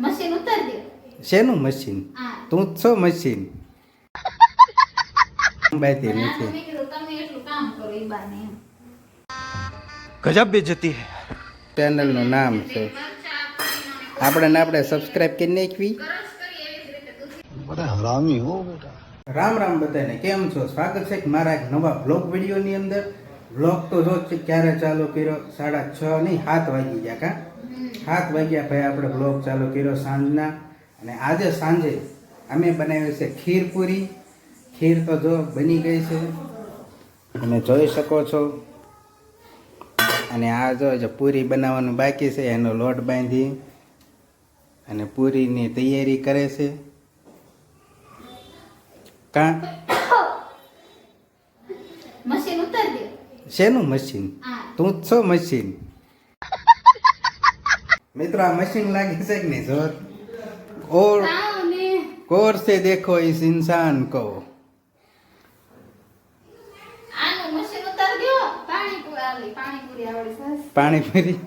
Machine ઉતાર દે. શેનું machine? તું છો મશીન? બેતી નથી. તમે એટલું કામ કરો ઈ બાને ગજબ ચેનલનું નામ છે. આપણે ને આપણે સબસ્ક્રાઇબ કરી નાખવી. બધા હરામી હો બેટા. રામ રામ બધાને કેમ છો? સ્વાગત છે મારા એક નવા બ્લોગ વિડીયોની અંદર. બ્લોગ તો જો ક્યારે ચાલુ કર્યો? સાડા છ ની સાત વાગી ગયા કાં? સાત વાગ્યા ભાઈ આપણે બ્લોગ ચાલુ કર્યો સાંજના. અને આજે સાંજે અમે બનાવ્યું છે ખીર પૂરી. ખીર તો જો બની ગઈ છે. તમે જોઈ શકો છો. અને આ જો પૂરી બનાવવાનું બાકી છે એનો લોટ બાંધી અને પૂરીની તૈયારી કરે છે. કા? મશીન ઉતાર દે. શેનું મશીન? તું જ છો મશીન? મિત્રો આ મશીન લાગી છે કે નહીં જોર ઓર કોર સે દેખો ઇસ ઇન્સાન કો. પાણીપુરી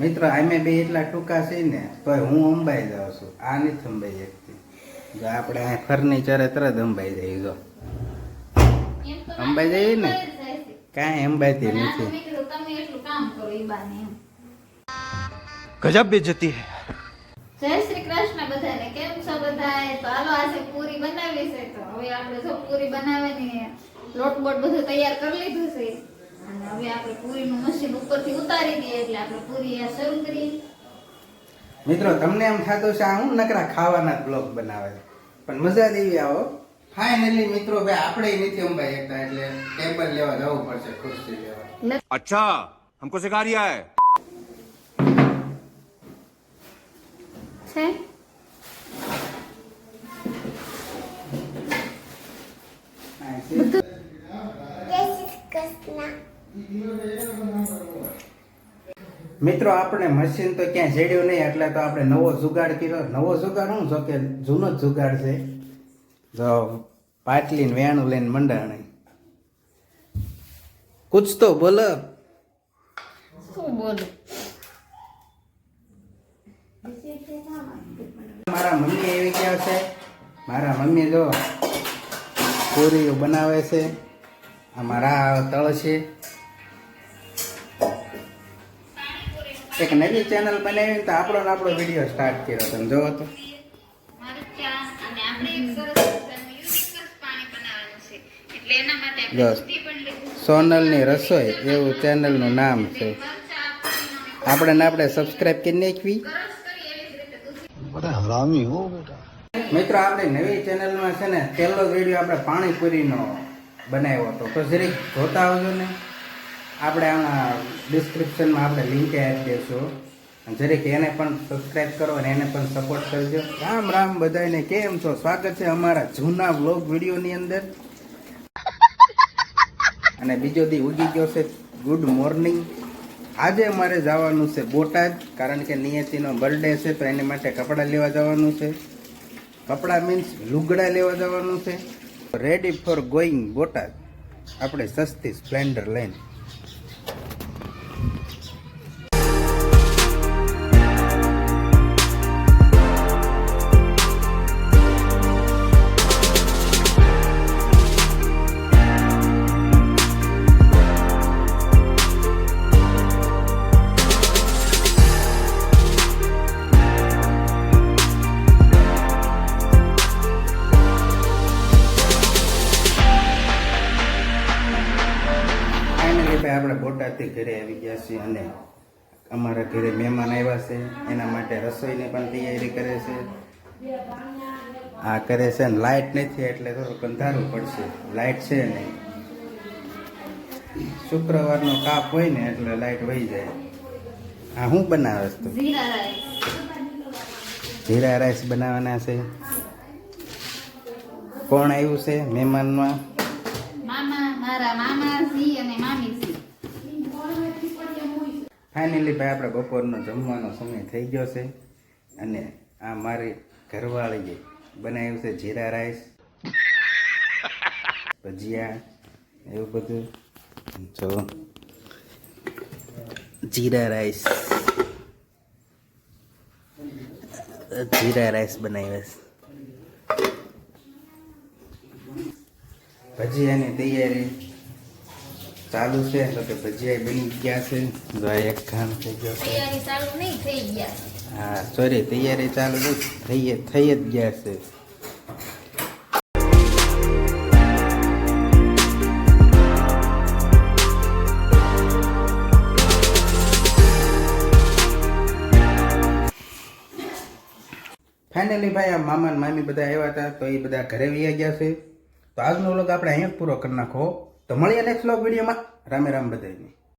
મિત્રો અમે બે એટલા ટૂંકા છે ને તો હું અંબાઈ જાઉં છું. આ નથી અંબાઈ શકતી જો આપણે આ ફર્નિચરે તરત અંબાઈ જઈએ જો. અંબાઈ જઈએ ને? કાંઈ અંબાઈતી નથી. એ બાને ગજબ બેજતી હે. જય શ્રી કૃષ્ણ બધાને. કેમ છો બધાએ? તો હાલો આજે પૂરી બનાવી છે. તો હવે આપણે જો પૂરી બનાવવાની લોટ બોટ બધું તૈયાર કરી લીધું છે. અને હવે આપણે પૂરીનું મશીન ઉપરથી ઉતારી દઈએ એટલે આપણે પૂરી આ શરૂ કરીએ. મિત્રો તમને એમ થતું છે હું નકરા ખાવાના બ્લોગ બનાવે છે. પણ મજા દેવી આવો ફાઇનલી મિત્રો ભાઈ આપણે નથી અંબાઈ શકતા એટલે ટેબલ લેવા જવું પડશે ખુરશી લેવા. અચ્છા. हमको सिखा रिया है છે આ છે. મિત્રો આપણે મશીન તો ક્યાંય જડ્યું નહીં એટલે તો આપણે નવો જુગાડ કર્યો નવો જુગાડ હું જો કે જૂનો જ જુગાડ છે જો પાટલી ને વેણું લઈને મંડાણી કુછ તો બોલો શું બોલું? મારા મમ્મી એવી કે છે? મારા મમ્મી જો પૂરીઓ બનાવે છે. આ મારા તળ છે. એક નવી ચેનલ બનાવી તો આપણો ને આપણો વીડિયો સ્ટાર્ટ કર્યો તમે જોવો તો મારી ચા અને આપણે એક સરસ મજાનું unique જ સોનલની રસોઈ એવું ચેનલનું નામ છે. આપણે ને આપણે સબસ્ક્રાઇબ કરી નાખવી. મિત્રો આપણે નવી ચેનલમાં છે ને પહેલો વીડિયો આપણે પાણીપુરીનો બનાવ્યો હતો. તો જરીક જોતા આવજો ને. આપણે આમાં ડિસ્ક્રિપ્શનમાં આપણે લિંક આપી દઈશું. જરીક એને પણ સબસ્ક્રાઇબ કરો અને એને પણ સપોર્ટ કરજો. રામ રામ બધાને કેમ છો? સ્વાગત છે અમારા જૂના વ્લોગ વિડીયોની અંદર. અને બીજો દી ઉગી ગયો છે. ગુડ મોર્નિંગ આજે મારે જવાનું છે બોટાદ, કારણ કે નિયતિનો બર્થડે છે, તો એની માટે કપડાં લેવા જવાનું છે. કપડાં મીન્સ લુગડા લેવા જવાનું છે. Ready for going Botad. આપણે સસ્તી સ્પ્લેન્ડર લઈને. આપણે બોટાદથી ઘરે આવી ગયા છીએ અને અમારા ઘરે મહેમાન આવ્યા છે. એના માટે રસોઈની પણ તૈયારી કરે છે. આ કરે છે ને લાઇટ નથી એટલે થોડુંક અંધારું પડશે. લાઇટ છે નહીં. શુક્રવારનો કાપ હોય ને એટલે લાઇટ વહી જાય. આ શું બનાવે તું? જીરા રાઈસ. બનાવવાના છે. કોણ આવ્યું છે મહેમાનમાં? મામા મારા મામા સી અને મામી ફાઇનલી ભાઈ, આપણે બપોરનો જમવાનો સમય થઈ ગયો છે અને આ મારી ઘરવાળીએ બનાવ્યું છે જીરા રાઈસ, ભજીયા, એવું બધું. જો, જીરા રાઈસ. જીરા રાઈસ બનાવ્યા છે. ભજીયાની તૈયારી. ચાલુ છે તો કે ભજીયા બની ગયા છે. જો આ એક ખાન થઈ ગયો છે. તૈયારી ચાલુ નહીં થઈ ગયા. હા સોરી તૈયારી ચાલુ નહીં થઈ જ- થઈ જ ગયા છે. ફાઇનલી ભાઈ આ મામા ને મામી બધા આવ્યા હતા તો એ બધા ઘરે વહી ગયા છે. તો આજનો વ્લોગ આપણે અહીંયા પૂરો કરી નાખો. તો મળીએ નેક્સ્ટ વ્લોગ વિડીયોમાં. રામે રામ બધાને